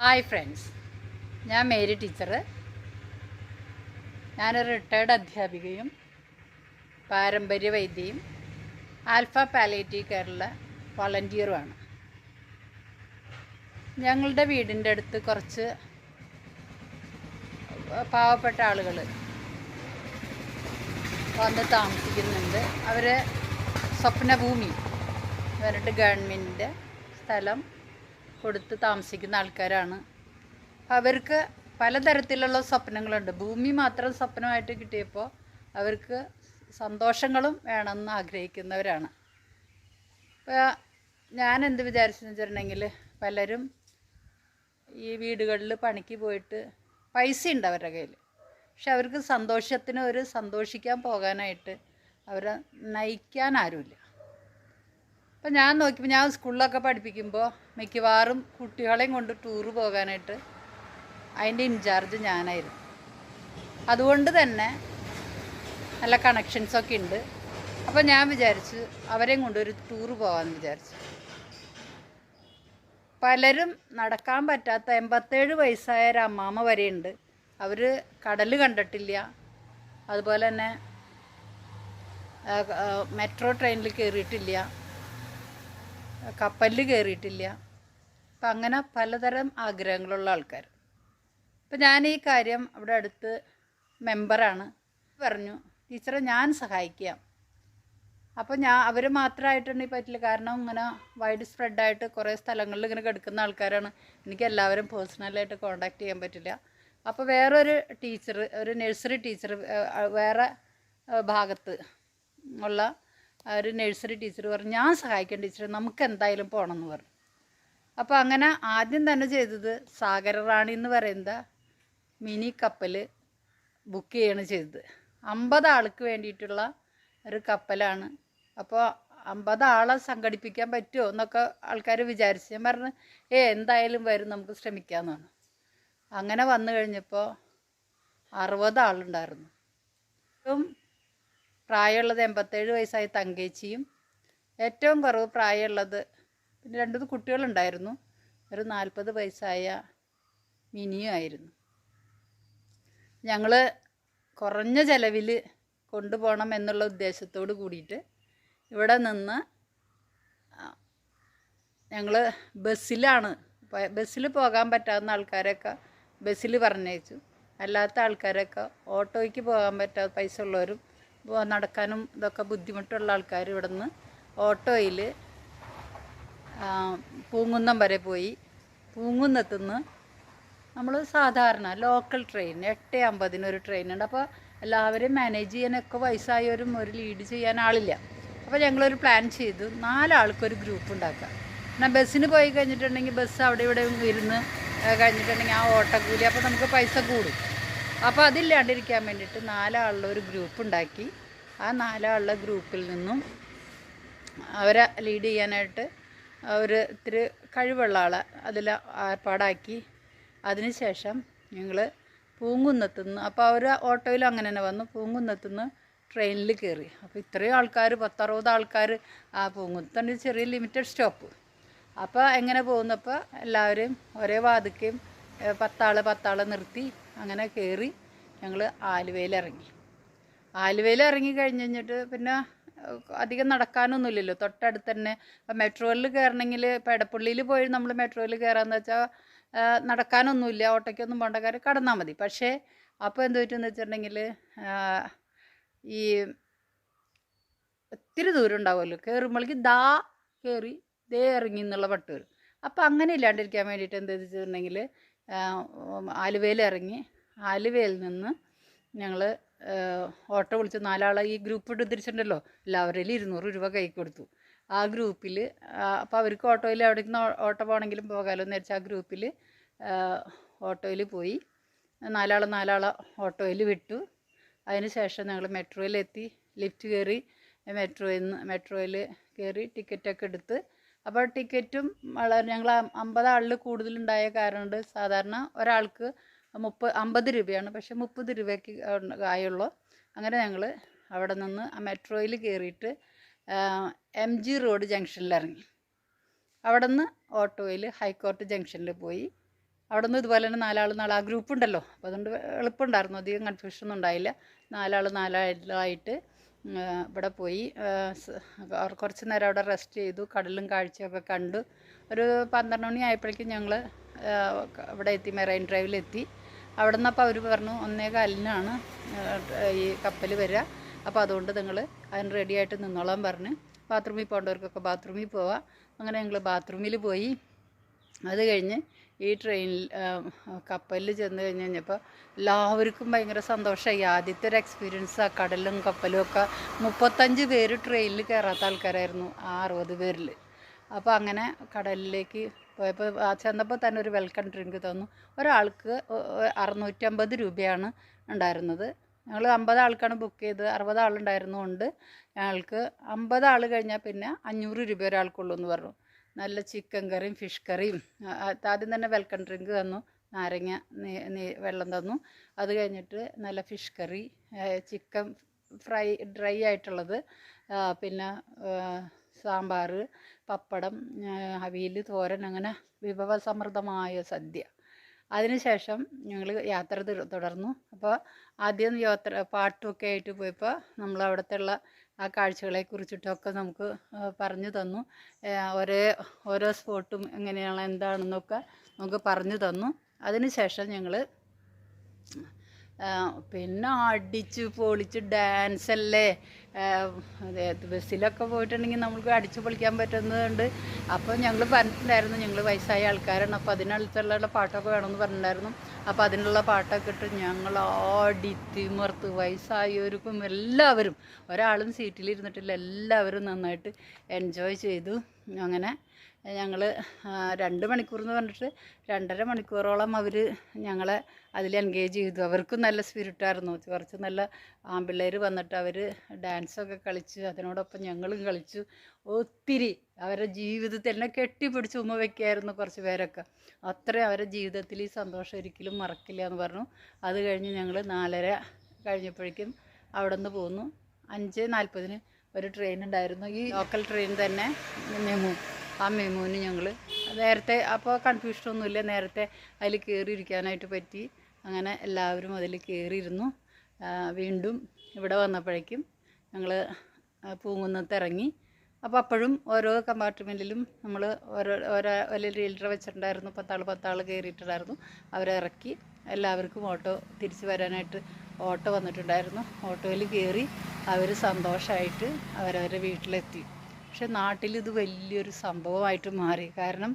Hi friends ഞാൻ Mary teacher ഞാനൊരു retired അധ്യാപികയും പാരമ്പര്യ വൈദ്യയും ആൽഫ പാലേറ്റീവ് കെയറിലെ വളണ്ടിയറുമാണ് ഞങ്ങളുടെ വീടിന്റെ അടുത്ത് കുറച്ച് പാവപ്പെട്ട ആളുകൾ വന്ന് താമസിക്കുന്നുണ്ട്. അവർ സ്വപ്നഭൂമി പറഞ്ഞിട്ട് ഗവൺമെന്റിന്റെ സ്ഥലം കൊടുത്ത് താമസിക്കുന്ന ആൾക്കാരാണ്. അവർക്ക് പലതരത്തിലുള്ള സ്വപ്നങ്ങളുണ്ട്. ഭൂമി മാത്രം സ്വപ്നമായിട്ട് കിട്ടിയപ്പോൾ അവർക്ക് സന്തോഷങ്ങളും വേണമെന്ന് ആഗ്രഹിക്കുന്നവരാണ്. ഇപ്പോൾ ഞാൻ എന്ത് വിചാരിച്ചെന്ന് വെച്ചിട്ടുണ്ടെങ്കിൽ പലരും ഈ വീടുകളിൽ പണിക്ക് പോയിട്ട് പൈസ ഉണ്ട് അവരുടെ കയ്യിൽ പക്ഷെ അവർക്ക് സന്തോഷത്തിന് ഒരു സന്തോഷിക്കാൻ പോകാനായിട്ട് അവരെ നയിക്കാൻ ആരുമില്ല. അപ്പം ഞാൻ നോക്കിയപ്പോൾ ഞാൻ സ്കൂളിലൊക്കെ പഠിപ്പിക്കുമ്പോൾ മിക്കവാറും കുട്ടികളെയും കൊണ്ട് ടൂറ് പോകാനായിട്ട് അതിന്റെ ഇൻചാർജ് ഞാനായിരുന്നു. അതുകൊണ്ട് തന്നെ നല്ല കണക്ഷൻസൊക്കെ ഉണ്ട്. അപ്പോൾ ഞാൻ വിചാരിച്ചു അവരെയും കൊണ്ട് ഒരു ടൂറ് പോകാമെന്ന് വിചാരിച്ചു. പലരും നടക്കാൻ പറ്റാത്ത എൺപത്തേഴ് വയസ്സായ ഒരു അമ്മാമ്മ വരെയുണ്ട്. അവർ കടൽ കണ്ടിട്ടില്ല. അതുപോലെ തന്നെ മെട്രോ ട്രെയിനിൽ കയറിയിട്ടില്ല കപ്പലിൽ കയറിയിട്ടില്ല അപ്പം അങ്ങനെ പലതരം ആഗ്രഹങ്ങളുള്ള ആൾക്കാർ അപ്പം ഞാൻ ഈ കാര്യം അവിടെ അടുത്ത് മെമ്പറാണ്. പറഞ്ഞു ടീച്ചറെ ഞാൻ സഹായിക്കാം. അപ്പോൾ ഞാൻ അവർ മാത്രമായിട്ടുണ്ടെങ്കിൽ പറ്റില്ല കാരണം ഇങ്ങനെ വൈഡ് സ്പ്രെഡായിട്ട് കുറേ സ്ഥലങ്ങളിൽ ഇങ്ങനെ കിടക്കുന്ന ആൾക്കാരാണ്. എനിക്ക് എല്ലാവരും പേഴ്സണലായിട്ട് കോണ്ടാക്ട് ചെയ്യാൻ പറ്റില്ല. അപ്പോൾ വേറൊരു ടീച്ചർ ഒരു നഴ്സറി ടീച്ചർ വേറെ ഭാഗത്ത് ഉള്ള ഒരു നഴ്സറി ടീച്ചർ പറഞ്ഞു ഞാൻ സഹായിക്കാം ടീച്ചർ നമുക്ക് എന്തായാലും പോകണം എന്ന് പറഞ്ഞു. അപ്പോൾ അങ്ങനെ ആദ്യം തന്നെ ചെയ്തത് സാഗര റാണി എന്ന് പറയുന്ന മിനി കപ്പൽ ബുക്ക് ചെയ്യാണ് ചെയ്തത്. അമ്പത് ആൾക്ക് വേണ്ടിയിട്ടുള്ള ഒരു കപ്പലാണ്. അപ്പോൾ അമ്പത് ആളെ സംഘടിപ്പിക്കാൻ പറ്റുമോ എന്നൊക്കെ ആൾക്കാർ വിചാരിച്ചു ഞാൻ പറഞ്ഞു ഏ എന്തായാലും വരും നമുക്ക് ശ്രമിക്കാമെന്ന് പറഞ്ഞു. അങ്ങനെ വന്നു കഴിഞ്ഞപ്പോൾ അറുപത് ആളുണ്ടായിരുന്നു. പ്രായമുള്ളത് എൺപത്തേഴ് വയസ്സായ തങ്കേച്ചിയും ഏറ്റവും കുറവ് പ്രായമുള്ളത് പിന്നെ രണ്ടു കുട്ടികളുണ്ടായിരുന്നു. ഒരു നാൽപ്പത് വയസ്സായ മിനിയും ആയിരുന്നു. ഞങ്ങൾ കുറഞ്ഞ ചിലവിൽ കൊണ്ടുപോകണം എന്നുള്ള ഉദ്ദേശത്തോട് കൂടിയിട്ട് ഇവിടെ നിന്ന് ഞങ്ങൾ ബസ്സിലാണ് ബസ്സിൽ പോകാൻ പറ്റാവുന്ന ആൾക്കാരൊക്കെ ബസ്സിൽ പറഞ്ഞയച്ചു. അല്ലാത്ത ആൾക്കാരൊക്കെ ഓട്ടോയ്ക്ക് പോകാൻ പറ്റാത്ത പൈസ ഉള്ളവരും നടക്കാനും ഇതൊക്കെ ബുദ്ധിമുട്ടുള്ള ആൾക്കാർ ഇവിടെ നിന്ന് ഓട്ടോയിൽ പൂങ്കുന്നം വരെ പോയി. പൂങ്കുന്നത്തുനിന്ന് നമ്മൾ സാധാരണ ലോക്കൽ ട്രെയിൻ എട്ട് അമ്പതിന് ഒരു ട്രെയിൻ ഉണ്ട്. അപ്പോൾ എല്ലാവരും മാനേജ് ചെയ്യാനൊക്കെ വയസ്സായവരും ഒരു ലീഡ് ചെയ്യാൻ ആളില്ല. അപ്പോൾ ഞങ്ങളൊരു പ്ലാൻ ചെയ്തു നാലാൾക്കൊരു ഗ്രൂപ്പ് ഉണ്ടാക്കാം. എന്നാൽ ബസ്സിന് പോയി കഴിഞ്ഞിട്ടുണ്ടെങ്കിൽ ബസ് അവിടെ ഇവിടെ ഇരുന്ന് കഴിഞ്ഞിട്ടുണ്ടെങ്കിൽ ആ ഓട്ടക്കൂലി അപ്പോൾ നമുക്ക് പൈസ കൂടും. അപ്പോൾ അതില്ലാണ്ടിരിക്കാൻ വേണ്ടിയിട്ട് നാലാളുള്ള ഒരു ഗ്രൂപ്പ് ഉണ്ടാക്കി. ആ നാലാളുള്ള ഗ്രൂപ്പിൽ നിന്നും അവരെ ലീഡ് ചെയ്യാനായിട്ട് ഒരു ഇത്തിരി കഴിവുള്ള ആളെ അതിൽ ഏർപ്പാടാക്കി. അതിനുശേഷം ഞങ്ങൾ പൂങ്കുന്നത്തുനിന്ന് അപ്പോൾ അവർ ഓട്ടോയിൽ അങ്ങനെ തന്നെ വന്നു. പൂങ്കുന്നത്തുനിന്ന് ട്രെയിനിൽ കയറി. അപ്പോൾ ഇത്രയും ആൾക്കാർ പത്തറുപത് ആൾക്കാർ ആ പൂങ്കുന്നത്തുണ്ട് ചെറിയ ലിമിറ്റഡ് സ്റ്റോപ്പ്. അപ്പോൾ എങ്ങനെ പോകുന്നപ്പോൾ എല്ലാവരും ഒരേ വാതിക്കയും പത്താൾ പത്താളെ നിർത്തി. അങ്ങനെ കയറി ഞങ്ങൾ ആലുവയിൽ ഇറങ്ങി ആലുവയിൽ ഇറങ്ങി കഴിഞ്ഞ് കഴിഞ്ഞിട്ട് പിന്നെ അധികം നടക്കാനൊന്നുമില്ലല്ലോ. തൊട്ടടുത്ത് തന്നെ മെട്രോയിൽ കയറണമെങ്കിൽ ഇപ്പം എടപ്പള്ളിയിൽ പോയി നമ്മൾ മെട്രോയിൽ കയറാമെന്ന് വെച്ചാൽ നടക്കാനൊന്നുമില്ല. ഓട്ടോയ്ക്കൊന്നും പോകേണ്ട കാര്യം കടന്നാൽ മതി. പക്ഷേ അപ്പോൾ എന്ത് പറ്റുമെന്ന് വെച്ചിട്ടുണ്ടെങ്കിൽ ഈ ഒത്തിരി ദൂരം ഉണ്ടാവുമല്ലോ. കയറുമ്പോഴേക്ക് ദാ കയറി ദേ ഇറങ്ങി എന്നുള്ള പട്ട് വരും അപ്പോൾ അങ്ങനെ ഇല്ലാണ്ടിരിക്കാൻ വേണ്ടിയിട്ട് എന്ത് വെച്ചിട്ടുണ്ടെങ്കിൽ ആലുവയിൽ ഇറങ്ങി ആലുവയിൽ നിന്ന് ഞങ്ങൾ ഓട്ടോ വിളിച്ച് നാലാളെ ഈ ഗ്രൂപ്പ് എടുത്തിരിച്ചിട്ടുണ്ടല്ലോ എല്ലാവരിലും ഇരുന്നൂറ് രൂപ കൈ കൊടുത്തു. ആ ഗ്രൂപ്പിൽ അപ്പോൾ അവർക്ക് ഓട്ടോയിൽ എവിടേക്ക് ഓട്ടോ പോകണമെങ്കിലും പോകാമല്ലോ എന്ന് വെച്ചാൽ ആ ഗ്രൂപ്പിൽ ഓട്ടോയിൽ പോയി. നാലാളെ നാലാളെ ഓട്ടോയിൽ വിട്ടു. അതിന് ശേഷം ഞങ്ങൾ മെട്രോയിലെത്തി ലിഫ്റ്റ് കയറി മെട്രോയിൽ നിന്ന് മെട്രോയിൽ കയറി ടിക്കറ്റൊക്കെ എടുത്ത്. അപ്പോൾ ടിക്കറ്റും വളരെ ഞങ്ങൾ അമ്പത് ആളിൽ കൂടുതലുണ്ടായ കാരണം സാധാരണ ഒരാൾക്ക് മുപ്പത് അമ്പത് രൂപയാണ്. പക്ഷേ മുപ്പത് രൂപയ്ക്ക് ആയുള്ളൂ. അങ്ങനെ ഞങ്ങൾ അവിടെ നിന്ന് ആ മെട്രോയിൽ കയറിയിട്ട് എം ജി റോഡ് ജംഗ്ഷനിൽ ഇറങ്ങി. അവിടെ നിന്ന് ഓട്ടോയിൽ ഹൈക്കോർട്ട് ജംഗ്ഷനിൽ പോയി. അവിടെ നിന്ന് ഇതുപോലെ തന്നെ നാലാൾ നാളെ ആ ഗ്രൂപ്പ് ഉണ്ടല്ലോ. അപ്പോൾ അതുകൊണ്ട് എളുപ്പമുണ്ടായിരുന്നു. അധികം കൺഫ്യൂഷൻ ഒന്നും ഉണ്ടായില്ല നാലാൾ നാലാളായിട്ട് ഇവിടെ പോയി. കുറച്ച് നേരം അവിടെ റെസ്റ്റ് ചെയ്തു. കടലും കാഴ്ചയൊക്കെ കണ്ടു. ഒരു പന്ത്രണ്ട് മണി ആയപ്പോഴേക്കും ഞങ്ങൾ ഇവിടെ എത്തി. മെറൈൻ ഡ്രൈവിലെത്തി. അവിടെ നിന്ന് അപ്പോൾ അവർ പറഞ്ഞു ഒന്നേ കാലിനാണ് ഈ കപ്പൽ വരിക അപ്പോൾ അതുകൊണ്ട് നിങ്ങൾ അതിന് റെഡി ആയിട്ട് നിന്നോളാൻ പറഞ്ഞ് ബാത്റൂമിൽ പോകേണ്ടവർക്കൊക്കെ ബാത്റൂമിൽ പോവാം. അങ്ങനെ ഞങ്ങൾ ബാത്റൂമിൽ പോയി. അത് കഴിഞ്ഞ് ഈ ട്രെയിനിൽ കപ്പലിൽ ചെന്ന് കഴിഞ്ഞ് കഴിഞ്ഞപ്പോൾ എല്ലാവർക്കും ഭയങ്കര സന്തോഷമായി ആദ്യത്തെ ഒരു എക്സ്പീരിയൻസ് ആ കടലും കപ്പലും ഒക്കെ. മുപ്പത്തഞ്ച് പേര് ട്രെയിനിൽ കയറാത്ത ആൾക്കാരായിരുന്നു ആ അറുപത് പേരിൽ അപ്പോൾ അങ്ങനെ കടലിലേക്ക് പോയപ്പോൾ ചെന്നപ്പോൾ തന്നെ ഒരു വെൽക്കം ഡ്രിങ്ക് തന്നു. ഒരാൾക്ക് അറുന്നൂറ്റമ്പത് രൂപയാണ് ഉണ്ടായിരുന്നത്. ഞങ്ങൾ അമ്പത് ആൾക്കാണ് ബുക്ക് ചെയ്ത് അറുപത് ആളുണ്ടായിരുന്നുകൊണ്ട് ഞങ്ങൾക്ക് അമ്പത് ആൾ കഴിഞ്ഞാൽ പിന്നെ അഞ്ഞൂറ് രൂപ ഒരാൾക്കുള്ളൂ എന്ന് പറഞ്ഞു. നല്ല ചിക്കൻ കറിയും ഫിഷ് കറിയും. ആദ്യം തന്നെ വെൽക്കം ഡ്രിങ്ക് തന്നു. നാരങ്ങ വെള്ളം തന്നു. അത് കഴിഞ്ഞിട്ട് നല്ല fish curry chicken fry dry ആയിട്ടുള്ളത് പിന്നെ സാമ്പാർ പപ്പടം അവിയൽ തോരൻ അങ്ങനെ വിഭവസമൃദ്ധമായ സദ്യ. അതിനുശേഷം ഞങ്ങൾ യാത്ര തുടർന്നു. അപ്പോൾ ആദ്യം യാത്ര പാട്ടുമൊക്കെ ആയിട്ട് പോയപ്പോൾ നമ്മൾ അവിടുത്തെ ഉള്ള ആ കാഴ്ചകളെ കുറിച്ചിട്ടൊക്കെ നമുക്ക് പറഞ്ഞു തന്നു. ഒരേ ഓരോ സ്പോട്ടും എങ്ങനെയാണ് എന്താണെന്നൊക്കെ നമുക്ക് പറഞ്ഞു തന്നു. അതിനുശേഷം ഞങ്ങൾ പിന്നെ അടിച്ച് പൊളിച്ച് ഡാൻസ് അല്ലേ? ബസ്സിലൊക്കെ പോയിട്ടുണ്ടെങ്കിൽ നമുക്ക് അടിച്ച് പൊളിക്കാൻ പറ്റുന്നതുണ്ട്. അപ്പോൾ ഞങ്ങൾ പറഞ്ഞിട്ടുണ്ടായിരുന്നു ഞങ്ങൾ വയസ്സായ ആൾക്കാരാണ്. അപ്പോൾ അതിനടുത്തുള്ള പാട്ടൊക്കെ വേണമെന്ന് പറഞ്ഞിട്ടുണ്ടായിരുന്നു. അപ്പോൾ അതിനുള്ള പാട്ടൊക്കെ ഇട്ട് ഞങ്ങൾ ആടി തിമർത്ത് വയസ്സായവർക്കും എല്ലാവരും ഒരാളും സീറ്റിലിരുന്നിട്ടില്ല എല്ലാവരും നന്നായിട്ട് എൻജോയ് ചെയ്തു. അങ്ങനെ ഞങ്ങൾ രണ്ട് മണിക്കൂർ എന്ന് പറഞ്ഞിട്ട് രണ്ടര മണിക്കൂറോളം അവർ ഞങ്ങളെ അതിൽ എൻഗേജ് ചെയ്തു. അവർക്കും നല്ല സ്പിരിറ്റായിരുന്നു കുറച്ച് നല്ല ആൺപിള്ളേർ വന്നിട്ട് അവർ ഡാൻസൊക്കെ കളിച്ച് അതിനോടൊപ്പം ഞങ്ങളും കളിച്ചു. ഒത്തിരി അവരുടെ ജീവിതത്തിൽ എന്നെ കെട്ടിപ്പിടിച്ച് ഉമ്മ വയ്ക്കായിരുന്നു കുറച്ച് പേരൊക്കെ. അത്രയും അവരുടെ ജീവിതത്തിൽ ഈ സന്തോഷം ഒരിക്കലും മറക്കില്ല എന്ന് പറഞ്ഞു. അത് കഴിഞ്ഞ് ഞങ്ങൾ നാലര കഴിഞ്ഞപ്പോഴേക്കും അവിടെ നിന്ന് പോന്നു. അഞ്ച് നാൽപ്പതിന് ഒരു ട്രെയിൻ ഉണ്ടായിരുന്നു. ഈ ലോക്കൽ ട്രെയിൻ തന്നെ മെമു. ആ മെമുവിന് ഞങ്ങൾ നേരത്തെ അപ്പോൾ കൺഫ്യൂഷനൊന്നുമില്ല നേരത്തെ അതിൽ കയറിയിരിക്കാനായിട്ട് പറ്റി. അങ്ങനെ എല്ലാവരും അതിൽ കയറിയിരുന്നു വീണ്ടും ഇവിടെ വന്നപ്പോഴേക്കും ഞങ്ങൾ പൂങ്കുന്നത്ത് ഇറങ്ങി. അപ്പോൾ അപ്പോഴും ഓരോ കമ്പാർട്ട്മെന്റിലും നമ്മൾ ഓരോ ഓരോ വലിയ ലീഡർ വെച്ചിട്ടുണ്ടായിരുന്നു. പത്താൾ പത്താൾ കയറിയിട്ടുണ്ടായിരുന്നു അവരെ ഇറക്കി. എല്ലാവർക്കും ഓട്ടോ തിരിച്ചു വരാനായിട്ട് ഓട്ടോ വന്നിട്ടുണ്ടായിരുന്നു. ഓട്ടോയിൽ കയറി അവർ സന്തോഷമായിട്ട് അവരവരുടെ വീട്ടിലെത്തി. പക്ഷെ നാട്ടിൽ ഇത് വലിയൊരു സംഭവമായിട്ട് മാറി. കാരണം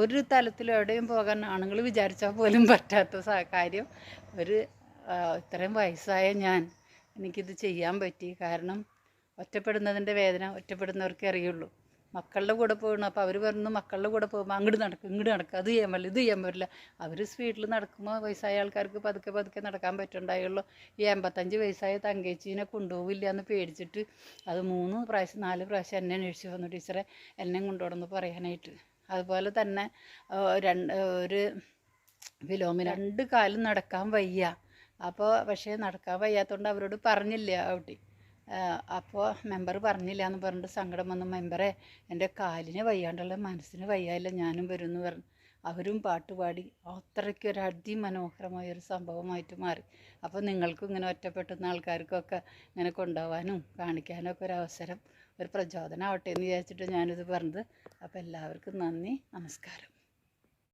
ഒരു തലത്തിലും എവിടെയും പോകാൻ ആണുങ്ങൾ വിചാരിച്ചാൽ പോലും പറ്റാത്ത കാര്യം. ഒരു ഇത്രയും വയസ്സായ ഞാൻ എനിക്കിത് ചെയ്യാൻ പറ്റി. കാരണം ഒറ്റപ്പെടുന്നതിന്റെ വേദന ഒറ്റപ്പെടുന്നവർക്കേ അറിയുള്ളൂ. മക്കളുടെ കൂടെ പോകണം. അപ്പോൾ അവർ പറഞ്ഞു മക്കളുടെ കൂടെ പോകുമ്പോൾ അങ്ങോട്ട് നടക്കും ഇങ്ങോട്ട് നടക്കും. അത് ചെയ്യാൻ പറ്റില്ല ഇത് ചെയ്യാൻ പറ്റില്ല. അവർ സ്പീഡിൽ നടക്കുമ്പോൾ വയസ്സായ ആൾക്കാർക്ക് പതുക്കെ പതുക്കെ നടക്കാൻ പറ്റുണ്ടായുള്ളൂ. ഈ എൺപത്തഞ്ച് വയസ്സായ തങ്കേച്ചീനെ കൊണ്ടുപോവില്ല എന്ന് പേടിച്ചിട്ട് അത് മൂന്ന് പ്രാവശ്യം നാല് പ്രാവശ്യം എന്നെ അന്വേഷിച്ച് വന്നു ടീച്ചറെ. എന്നെ കൊണ്ടുപോകണമെന്ന് പറയാനായിട്ട്. അതുപോലെ തന്നെ രണ്ട് ഒരു വിലോമി രണ്ട് കാലും നടക്കാൻ വയ്യ. അപ്പോൾ പക്ഷേ നടക്കാൻ വയ്യാത്തതുകൊണ്ട് അവരോട് പറഞ്ഞില്ല ആ കുട്ടി. അപ്പോൾ മെമ്പർ പറഞ്ഞില്ല എന്ന് പറഞ്ഞിട്ട് സങ്കടം വന്നു മെമ്പറെ എന്റെ കാലിന് വയ്യാണ്ടുള്ള മനസ്സിന് വയ്യായില്ല ഞാനും വരും എന്ന് പറഞ്ഞു. അവരും പാട്ടുപാടി അത്രയ്ക്ക് ഒരു അതിമനോഹരമായ ഒരു സംഭവമായിട്ട് മാറി. അപ്പോൾ നിങ്ങൾക്കും ഇങ്ങനെ ഒറ്റപ്പെട്ടുന്ന ആൾക്കാർക്കൊക്കെ ഇങ്ങനെ കൊണ്ടുപോകാനും കാണിക്കാനും ഒക്കെ ഒരു അവസരം ഒരു പ്രചോദനം ആവട്ടെ എന്ന് വിചാരിച്ചിട്ട് ഞാനിത് പറഞ്ഞത്. അപ്പോൾ എല്ലാവർക്കും നന്ദി നമസ്കാരം.